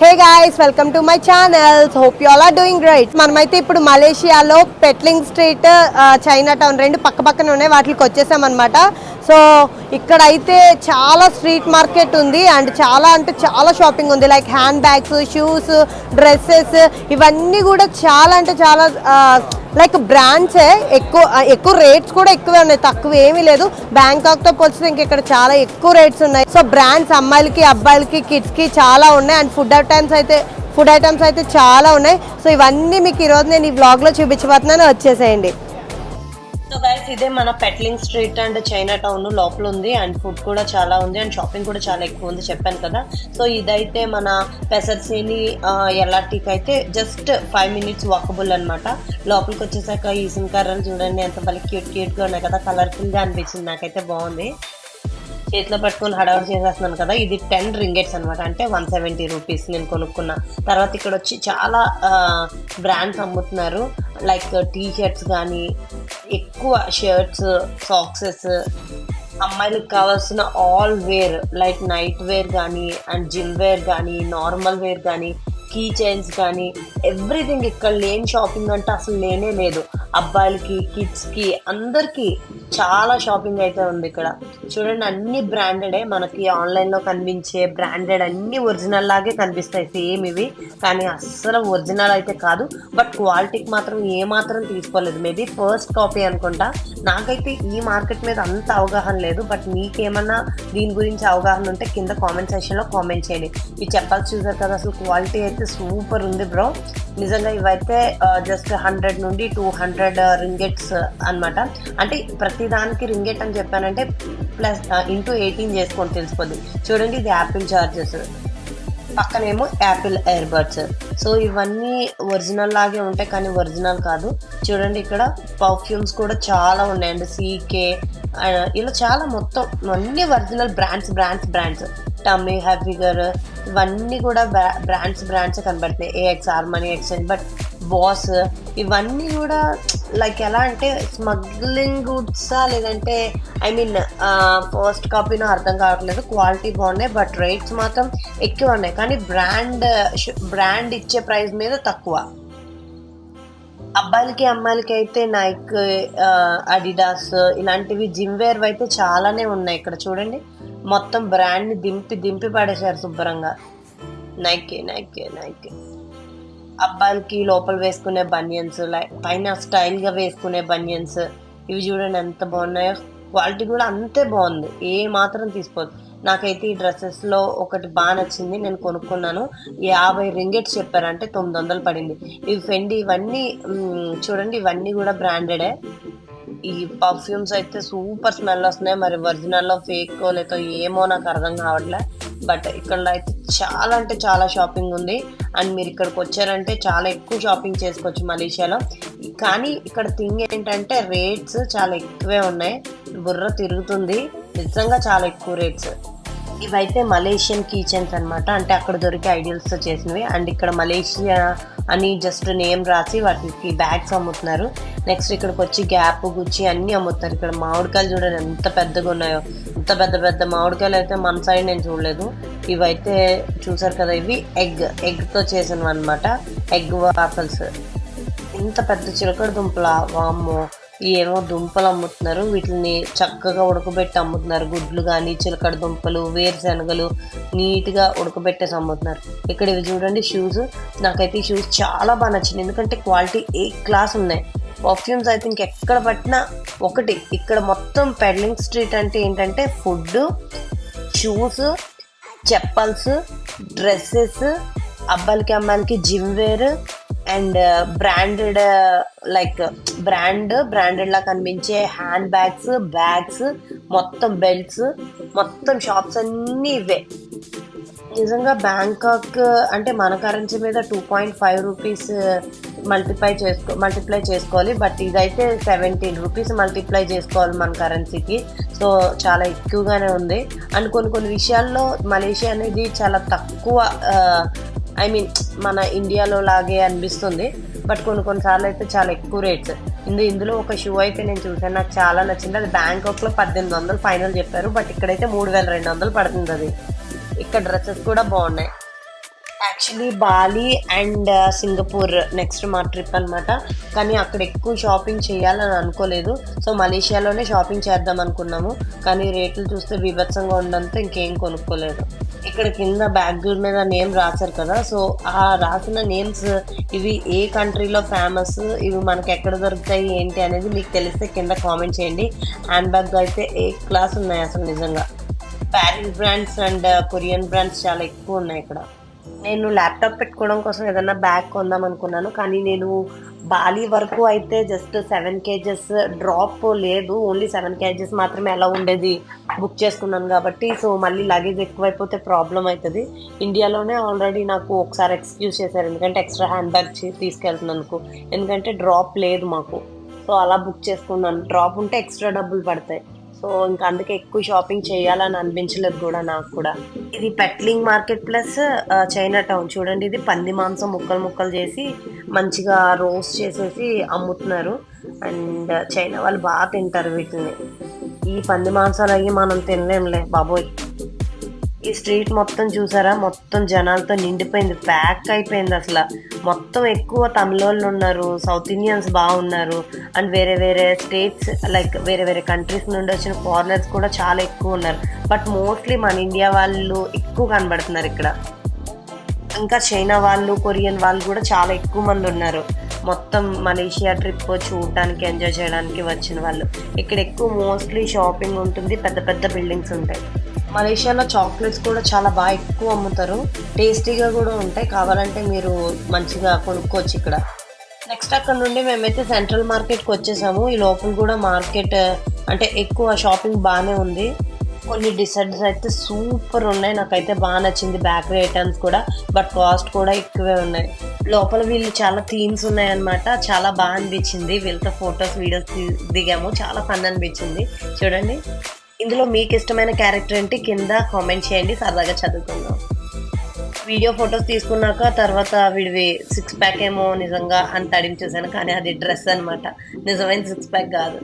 Hey guys welcome to my channels hope you all are doing great మనమైతే ఇప్పుడు మలేషియాలో పెట్లింగ్ street China town రెండు పక్క పక్కన ఉన్నాయి. వాటికి వచ్చేసామన్నమాట. సో ఇక్కడైతే చాలా స్ట్రీట్ మార్కెట్ ఉంది అండ్ చాలా అంటే చాలా షాపింగ్ ఉంది. Like hand bags shoes dresses ఇవన్నీ కూడా చాలా అంటే చాలా లైక్ బ్రాండ్సే. ఎక్కువ ఎక్కువ రేట్స్ కూడా ఎక్కువే ఉన్నాయి. తక్కువ ఏమీ లేదు. బ్యాంకాక్తో పోల్చితే ఇంక ఇక్కడ చాలా ఎక్కువ రేట్స్ ఉన్నాయి. సో బ్రాండ్స్ అమ్మాయిలకి అబ్బాయిలకి కిడ్స్కి చాలా ఉన్నాయి. అండ్ ఫుడ్ ఐటమ్స్ అయితే ఫుడ్ ఐటమ్స్ అయితే చాలా ఉన్నాయి. సో ఇవన్నీ మీకు ఈరోజు నేను ఈ వ్లాగ్లో చూపించబోతున్నాను. వచ్చేసేయండి. సో గైస్ ఇదే మన Petaling street and Chinatown లోపల ఉంది అండ్ ఫుడ్ కూడా చాలా ఉంది అండ్ షాపింగ్ కూడా చాలా ఎక్కువ ఉంది చెప్పాను కదా. సో ఇదైతే మన పెసర్సేని ఎల్ఆర్టీకి అయితే జస్ట్ ఫైవ్ మినిట్స్ వాకబుల్ అన్నమాట. లోపలికి వచ్చేసాక ఈ కర్రలు చూడండి ఎంత భలే క్యూట్ క్యూట్గా ఉన్నాయి కదా. కలర్ఫుల్గా అనిపించింది నాకైతే బాగుంది. చేతిలో పట్టుకొని హడావుడి చేసేస్తున్నాను కదా. ఇది టెన్ రింగెట్స్ అనమాట అంటే వన్ సెవెంటీ రూపీస్ నేను కొనుక్కున్నా. తర్వాత ఇక్కడ వచ్చి చాలా బ్రాండ్స్ అమ్ముతున్నారు. లైక్ టీ షర్ట్స్ కానీ ఎక్కువ షర్ట్స్ సాక్సెస్ అమ్మాయిలకు కావాల్సిన all wear like night wear కానీ అండ్ జిమ్ వేర్ కానీ నార్మల్ వేర్ కానీ కీ చైన్స్ కానీ ఎవ్రీథింగ్ ఇక్కడ లేని షాపింగ్ అంటే అసలు లేనే లేదు. అబ్బాయిలకి కిడ్స్కి అందరికీ చాలా షాపింగ్ అయితే ఉంది ఇక్కడ. చూడండి అన్ని బ్రాండెడే మనకి ఆన్లైన్లో కనిపించే బ్రాండెడ్ అన్ని ఒరిజినల్ లాగే కనిపిస్తాయి సేమ్ ఇవి. కానీ అస్సలు ఒరిజినల్ అయితే కాదు. బట్ క్వాలిటీకి మాత్రం ఏ మాత్రం తీసుకోలేదు. మేబీ ఫస్ట్ కాపీ అనుకుంటా. నాకైతే ఈ మార్కెట్ మీద అంత అవగాహన లేదు. బట్ మీకేమన్నా దీని గురించి అవగాహన ఉంటే కింద కామెంట్ సెక్షన్లో కామెంట్ చేయండి. ఇవి చెప్పాల్సి చూసారు కదా అసలు క్వాలిటీ అయితే సూపర్ ఉంది బ్రో. నిజంగా ఇవైతే జస్ట్ హండ్రెడ్ నుండి టూ హండ్రెడ్ రింగెట్స్ అన్నమాట. అంటే ప్రతి దానికి రింగెట్ అని చెప్పానంటే ప్లస్ ఇంటూ ఎయిటీన్ చేసుకొని తెలిసిపోద్ది. చూడండి ఇది యాపిల్ చార్జెస్ పక్కనేమో యాపిల్ ఎయిర్ బడ్స్ సో ఇవన్నీ ఒరిజినల్ లాగే ఉంటాయి కానీ ఒరిజినల్ కాదు. చూడండి ఇక్కడ పర్ఫ్యూమ్స్ కూడా చాలా ఉన్నాయండి. సీకే ఇలా చాలా మొత్తం అన్ని original brands brands brands Tommy Hilfiger ఇవన్నీ కూడా బ్రాండ్స్ బ్రాండ్స్ కనబడుతున్నాయి. AX Armani Exchange but Boss ఇవన్నీ కూడా లైక్ ఎలా అంటే స్మగ్లింగ్ గుడ్సా లేదంటే ఐ మీన్ ఫస్ట్ కాపీనో అర్థం కావట్లేదు. క్వాలిటీ బాగున్నాయి బట్ రేట్స్ మాత్రం ఎక్కువ ఉన్నాయి. కానీ బ్రాండ్ బ్రాండ్ ఇచ్చే ప్రైస్ మీద తక్కువ. అబ్బాయిలకి అమ్మాయిలకి అయితే నైక్ అడిడాస్ ఇలాంటివి జిమ్ వేర్ అయితే చాలానే ఉన్నాయి ఇక్కడ చూడండి. మొత్తం బ్రాండ్ని దింపి దింపి పడేశారు శుభ్రంగా. నైకే నైకే నైకే అబ్బాయిలకి లోపల వేసుకునే బనియన్స్ లైక్ పైన స్టైల్గా వేసుకునే బనియన్స్ ఇవి చూడండి ఎంత బాగున్నాయో. క్వాలిటీ కూడా అంతే బాగుంది. ఏ మాత్రం తీసుకోవద్దు నాకైతే ఈ డ్రెస్సెస్లో ఒకటి బాగా నచ్చింది నేను కొనుక్కున్నాను. యాభై రింగెట్స్ చెప్పారంటే తొమ్మిది వందలు పడింది. ఇవి ఫెండి ఇవన్నీ చూడండి ఇవన్నీ కూడా బ్రాండెడే. ఈ పర్ఫ్యూమ్స్ అయితే సూపర్ స్మెల్ వస్తున్నాయి. మరి ఒరిజినల్లో ఫేక్ లేదో ఏమో నాకు అర్థం కావట్లే. బట్ ఇక్కడ అయితే చాలా అంటే చాలా షాపింగ్ ఉంది. అండ్ మీరు ఇక్కడికి వచ్చారంటే చాలా ఎక్కువ షాపింగ్ చేసుకోవచ్చు మలేషియాలో. కానీ ఇక్కడ థింగ్ ఏంటంటే రేట్స్ చాలా ఎక్కువే ఉన్నాయి. బుర్ర తిరుగుతుంది. నిజంగా చాలా ఎక్కువ రేట్స్ ఇవైతే మలేషియన్ కిచెన్స్ అన్నమాట. అంటే అక్కడ దొరికే ఐడియల్స్తో చేసినవి. అండ్ ఇక్కడ మలేషియా అని జస్ట్ నేమ్ రాసి వాటికి బ్యాగ్స్ అమ్ముతున్నారు. నెక్స్ట్ ఇక్కడికి వచ్చి గ్యాప్ గుచ్చి అన్నీ అమ్ముతారు. ఇక్కడ మామిడికాయలు చూడండి ఎంత పెద్దగా ఉన్నాయో. ఇంత పెద్ద పెద్ద మామిడికాయలు అయితే మన సైడ్ నేను చూడలేదు. ఇవైతే చూసారు కదా ఇవి. ఎగ్ ఎగ్తో చేసినవి అనమాట ఎగ్ వాఫల్స్ ఇంత పెద్ద చిలకడ దుంపల? వామ్మో. ఏమో దుంపలు అమ్ముతున్నారు. వీటిని చక్కగా ఉడకబెట్టి అమ్ముతున్నారు. గుడ్లు కానీ చిలకడ దుంపలు వేరుశనగలు నీట్గా ఉడకబెట్టేసి అమ్ముతున్నారు. ఇక్కడ ఇవి చూడండి షూస్ నాకైతే ఈ షూస్ చాలా బాగా నచ్చింది ఎందుకంటే క్వాలిటీ ఏ క్లాస్ ఉన్నాయి. పర్ఫ్యూమ్స్ అయితే ఇంకెక్కడ పట్టినా ఒకటి. ఇక్కడ మొత్తం పెడ్లింగ్ స్ట్రీట్ అంటే ఏంటంటే ఫుడ్ షూస్ చెప్పల్స్ డ్రెస్సెస్ అబ్బాయిలకి అమ్మాయిలకి gym wear and branded like brand branded లా కనిపించే హ్యాండ్ బ్యాగ్స్ బ్యాగ్స్ మొత్తం బెల్ట్స్ మొత్తం షాప్స్ అన్నీ ఇవే. నిజంగా బ్యాంకాక్ అంటే మన కరెన్సీ మీద two point five rupees multiply చేసుకో మల్టిప్లై చేసుకోవాలి. బట్ ఇదైతే సెవెంటీన్ రూపీస్ మల్టిప్లై చేసుకోవాలి మన కరెన్సీకి సో చాలా ఎక్కువగానే ఉంది. అండ్ కొన్ని కొన్ని విషయాల్లో మలేషియా అనేది చాలా తక్కువ uh, ఐ మీన్ మన ఇండియాలో లాగే అనిపిస్తుంది. బట్ కొన్ని కొన్నిసార్లు అయితే చాలా ఎక్కువ రేట్స్ ఇందు ఇందులో ఒక షూ అయితే నేను చూసాను నాకు చాలా నచ్చింది. అది బ్యాంకాక్లో పద్దెనిమిది వందలు ఫైనల్ చెప్పారు. బట్ ఇక్కడైతే మూడు వేల రెండు వందలు పడుతుంది అది. ఇక్కడ డ్రెస్సెస్ కూడా బాగున్నాయి. Actually Bali and Singapore next మా ట్రిప్ అన్నమాట. కానీ అక్కడ ఎక్కువ షాపింగ్ చేయాలని అనుకోలేదు. సో మలేషియాలోనే షాపింగ్ చేద్దాం అనుకున్నాము. కానీ రేట్లు చూస్తే బీభత్సంగా ఉండడంతో ఇంకేం కొనుక్కోలేదు. ఇక్కడ కింద బ్యాగ్ మీద నేమ్ రాశారు కదా సో ఆ రాసిన నేమ్స్ ఇవి ఏ కంట్రీలో ఫేమస్ ఇవి మనకి ఎక్కడ దొరుకుతాయి ఏంటి అనేది మీకు తెలిస్తే కింద కామెంట్ చేయండి. హ్యాండ్ బ్యాగ్ అయితే ఏ క్లాస్ ఉన్నాయి అసలు నిజంగా? Paris brands and Korean brands చాలా ఎక్కువ ఉన్నాయి ఇక్కడ. నేను ల్యాప్టాప్ పెట్టుకోవడం కోసం ఏదైనా బ్యాగ్ కొందాం అనుకున్నాను కానీ నేను బాలి వరకు అయితే జస్ట్ సెవెన్ కేజెస్ డ్రాప్ లేదు. ఓన్లీ సెవెన్ కేజెస్ మాత్రమే ఎలా ఉండేది. బుక్ చేసుకున్నాను కాబట్టి సో మళ్ళీ లగేజ్ ఎక్కువైపోతే ప్రాబ్లం అవుతుంది ఇండియాలోనే ఆల్రెడీ నాకు ఒకసారి ఎక్స్క్యూజ్ చేశారు. ఎందుకంటే ఎక్స్ట్రా హ్యాండ్ బ్యాగ్ తీసుకెళ్తున్నందుకు. ఎందుకంటే డ్రాప్ లేదు మాకు. సో అలా బుక్ చేసుకున్నాను. డ్రాప్ ఉంటే ఎక్స్ట్రా డబ్బులు పడతాయి. సో ఇంకా అందుకే ఎక్కువ షాపింగ్ చేయాలని అనిపించలేదు కూడా నాకు కూడా. ఇది Petaling market plus Chinatown చూడండి ఇది పంది మాంసం ముక్కలు ముక్కలు చేసి మంచిగా రోస్ట్ చేసేసి అమ్ముతున్నారు. అండ్ చైనా వాళ్ళు బాగా తింటారు వీటిని. ఈ పంది మాంసాలు అయ్యి మనం తినలేంలే బాబోయ్. ఈ స్ట్రీట్ మొత్తం చూసారా? మొత్తం జనాలతో నిండిపోయింది. ప్యాక్ అయిపోయింది అసలు. మొత్తం ఎక్కువ తమిళోళ్ళు ఉన్నారు సౌత్ ఇండియన్స్ బాగున్నారు. అండ్ వేరే వేరే స్టేట్స్ లైక్ వేరే వేరే కంట్రీస్ నుండి వచ్చిన ఫారినర్స్ కూడా చాలా ఎక్కువ ఉన్నారు. బట్ మోస్ట్లీ మన ఇండియా వాళ్ళు ఎక్కువ కనబడుతున్నారు ఇక్కడ. ఇంకా చైనా వాళ్ళు కొరియన్ వాళ్ళు కూడా చాలా ఎక్కువ మంది ఉన్నారు. మొత్తం మలేషియా ట్రిప్ చూడడానికి ఎంజాయ్ చేయడానికి వచ్చిన వాళ్ళు. ఇక్కడ ఎక్కువ మోస్ట్లీ షాపింగ్ ఉంటుంది పెద్ద పెద్ద బిల్డింగ్స్ ఉంటాయి. మలేషియాలో చాక్లెట్స్ కూడా చాలా బాగా ఎక్కువ అమ్ముతారు. టేస్టీగా కూడా ఉంటాయి. కావాలంటే మీరు మంచిగా కొనుక్కోవచ్చు ఇక్కడ. నెక్స్ట్ అక్కడ నుండి మేమైతే సెంట్రల్ మార్కెట్కి వచ్చేసాము. ఈ లోపల కూడా మార్కెట్ అంటే ఎక్కువ షాపింగ్ బాగానే ఉంది. కొన్ని డిసైడ్స్ అయితే సూపర్ ఉన్నాయి. నాకైతే బాగా నచ్చింది బేకరీ ఐటమ్స్ కూడా. బట్ కాస్ట్ కూడా ఎక్కువే ఉన్నాయి. లోపల వీళ్ళు చాలా థీమ్స్ ఉన్నాయన్నమాట. చాలా బాగా అనిపించింది. వీళ్ళతో ఫొటోస్ వీడియోస్ దిగాము. చాలా ఫన్ అనిపించింది. చూడండి. ఇందులో మీకు ఇష్టమైన క్యారెక్టర్ ఏంటి కింద కామెంట్ చేయండి సరదాగా చదువుకుందాం. వీడియో ఫొటోస్ తీసుకున్నాక తర్వాత వీడివి సిక్స్ ప్యాక్ ఏమో నిజంగా అని తడిమి చూశాను కానీ అది డ్రెస్ అన్నమాట. నిజమైన సిక్స్ ప్యాక్ కాదు.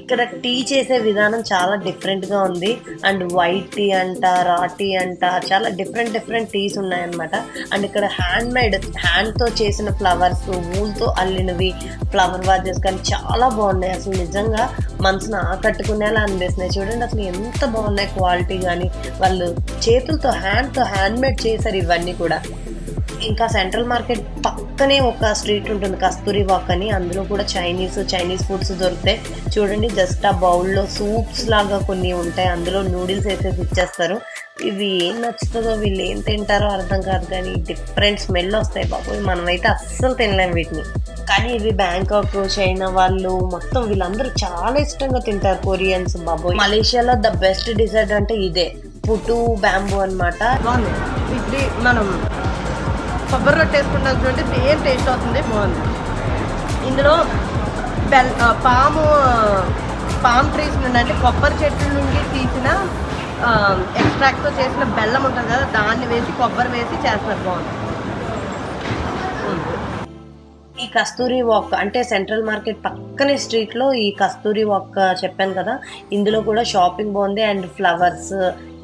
ఇక్కడ టీ చేసే విధానం చాలా డిఫరెంట్గా ఉంది. అండ్ వైట్ టీ అంట రా టీ అంట చాలా డిఫరెంట్ డిఫరెంట్ టీస్ ఉన్నాయన్నమాట. అండ్ ఇక్కడ హ్యాండ్ మేడ్ హ్యాండ్తో చేసిన ఫ్లవర్స్ ఊల్తో అల్లినవి ఫ్లవర్ వాజెస్ కానీ చాలా బాగున్నాయి. అసలు నిజంగా మనసును ఆకట్టుకునేలా అనిపిస్తున్నాయి. చూడండి అసలు ఎంత బాగున్నాయి క్వాలిటీ కానీ వాళ్ళు చేతులతో హ్యాండ్తో హ్యాండ్ మేడ్ చేశారు ఇవన్నీ కూడా. ఇంకా సెంట్రల్ మార్కెట్ పక్కనే ఒక స్ట్రీట్ ఉంటుంది కస్తూరి వాక్ అని. అందులో కూడా చైనీస్ చైనీస్ ఫుడ్స్ దొరుకుతాయి. చూడండి జస్ట్ ఆ బౌల్లో సూప్స్ లాగా కొన్ని ఉంటాయి. అందులో నూడిల్స్ వేసేసి ఇచ్చేస్తారు ఇవి ఏం నచ్చుతుందో వీళ్ళు ఏం తింటారో అర్థం కాదు కానీ డిఫరెంట్ స్మెల్ వస్తాయి బాబు మనమైతే అస్సలు తినలేం వీటిని. కానీ ఇవి బ్యాంకాక్ చైనా వాళ్ళు మొత్తం వీళ్ళందరూ చాలా ఇష్టంగా తింటారు కొరియన్స్ బాబు మలేషియాలో ద బెస్ట్ డిజర్ట్ అంటే ఇదే. పుటు బ్యాంబూ అనమాట మనం కొబ్బరి రొట్టె వేసుకుంటాం చూడండి సేమ్ టేస్ట్ వస్తుంది. బాగుంది ఇందులో బెల్ పాము పామ్ ట్రీస్ నుండి అంటే కొబ్బరి చెట్ల నుండి తీసిన ఎక్స్ట్రాక్ట్తో చేసిన బెల్లం ఉంటుంది కదా దాన్ని వేసి కొబ్బరి వేసి చేస్తున్నారు బాగుంది. ఈ కస్తూరి వాక్ అంటే సెంట్రల్ మార్కెట్ పక్కనే స్ట్రీట్లో ఈ కస్తూరి వాక్ చెప్పాను కదా. ఇందులో కూడా షాపింగ్ బాగుంది అండ్ ఫ్లవర్స్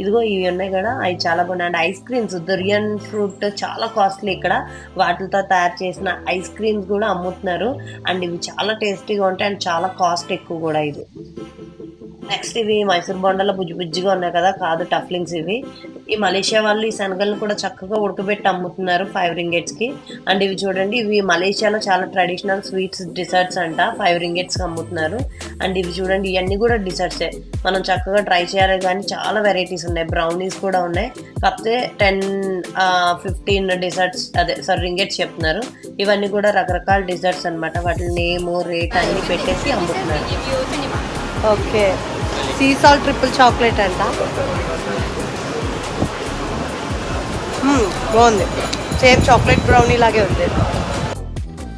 ఇదిగో ఇవి ఉన్నాయి కదా. అవి చాలా బాగున్నాయి. And ice creams durian fruit చాలా కాస్ట్లీ ఇక్కడ. వాటితో తయారు చేసిన ఐస్ క్రీమ్స్ కూడా అమ్ముతున్నారు. అండ్ ఇవి చాలా టేస్టీగా ఉంటాయి. అండ్ చాలా కాస్ట్ ఎక్కువ కూడా ఇది. నెక్స్ట్ ఇవి మైసూర్ బొండాలో బుజ్జి బుజ్జిగా ఉన్నాయి కదా కాదు టఫ్లింగ్స్ ఇవి. ఈ మలేషియా వాళ్ళు ఈ శనగలను కూడా చక్కగా ఉడకబెట్టి అమ్ముతున్నారు ఫైవ్ రింగెట్స్కి. అండ్ ఇవి చూడండి ఇవి మలేషియాలో చాలా ట్రెడిషనల్ స్వీట్స్ డిసర్ట్స్ అంట ఫైవ్ రింగెట్స్కి అమ్ముతున్నారు. అండ్ ఇవి చూడండి ఇవన్నీ కూడా డిసర్ట్సే. మనం చక్కగా ట్రై చేయాలి కానీ చాలా వెరైటీస్ ఉన్నాయి బ్రౌనీస్ కూడా ఉన్నాయి. కాకపోతే టెన్ ఫిఫ్టీన్ డిసర్ట్స్ అదే సారీ రింగెట్స్ చెప్తున్నారు. ఇవన్నీ కూడా రకరకాల డిజర్ట్స్ అన్నమాట. వాటి నేము రేట్ అన్ని పెట్టేసి అమ్ముతున్నారు. Okay. Sea salt triple chocolate అంట. బాగుంది. సేమ్ చాక్లెట్ బ్రౌనీ లాగే ఉంది.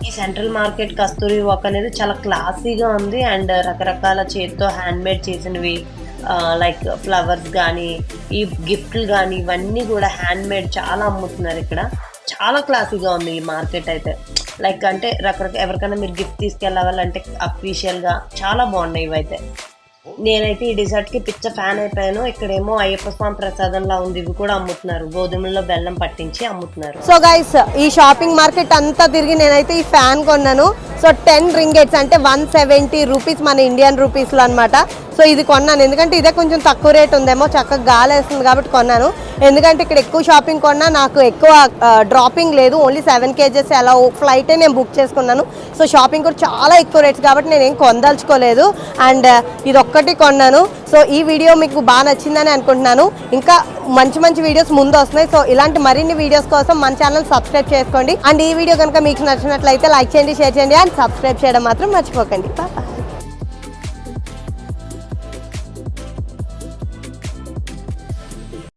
ఈ సెంట్రల్ మార్కెట్ కస్తూరి వాక్ అనేది చాలా క్లాసీగా ఉంది. అండ్ రకరకాల చేతితో హ్యాండ్ మేడ్ చేసినవి లైక్ ఫ్లవర్స్ కానీ ఈ గిఫ్ట్లు కానీ ఇవన్నీ కూడా హ్యాండ్ మేడ్ చాలా అమ్ముతున్నారు ఇక్కడ. చాలా క్లాసీగా ఉంది ఈ మార్కెట్ అయితే. లైక్ అంటే రకరకాల ఎవరికైనా మీరు గిఫ్ట్ తీసుకెళ్ళాలంటే అఫీషియల్గా చాలా బాగున్నాయి ఇవైతే. నేనైతే ఈ డిజర్ట్కి పిచ్చ ఫ్యాన్ అయిపోయాను. ఇక్కడేమో అయ్యప్ప స్వామి ప్రసాదంలా ఉంది. ఇవి కూడా అమ్ముతున్నారు. గోధుమల్లో బెల్లం పట్టించి అమ్ముతున్నారు. సో గైస్ ఈ షాపింగ్ మార్కెట్ అంతా తిరిగి నేనైతే ఈ ఫ్యాన్ కొన్నాను. సో టెన్ రింగెట్స్ అంటే వన్ సెవెంటీ రూపీస్ మన ఇండియన్ రూపీస్లో అనమాట సో ఇది కొన్నాను. ఎందుకంటే ఇదే కొంచెం తక్కువ రేట్ ఉందేమో చక్కగా గాలి వేస్తుంది కాబట్టి కొన్నాను. ఎందుకంటే ఇక్కడ ఎక్కువ షాపింగ్ కొన్నా నాకు ఎక్కువ డ్రాపింగ్ లేదు. ఓన్లీ సెవెన్ కేజెస్ అలా ఫ్లైటే నేను బుక్ చేసుకున్నాను. సో షాపింగ్ కూడా చాలా ఎక్కువ రేట్స్ కాబట్టి నేను ఏం అండ్ ఇది ఒక్కటి కొన్నాను. సో ఈ వీడియో మీకు బాగా నచ్చిందని అనుకుంటున్నాను. ఇంకా మంచి మంచి వీడియోస్ ముందు వస్తున్నాయి. సో ఇలాంటి మరిన్ని వీడియోస్ కోసం మన ఛానల్ సబ్స్క్రైబ్ చేసుకోండి. అండ్ ఈ వీడియో కనుక మీకు నచ్చినట్లయితే లైక్ చేయండి షేర్ చేయండి. అండ్ సబ్స్క్రైబ్ చేయడం మాత్రం మర్చిపోకండి. బాయ్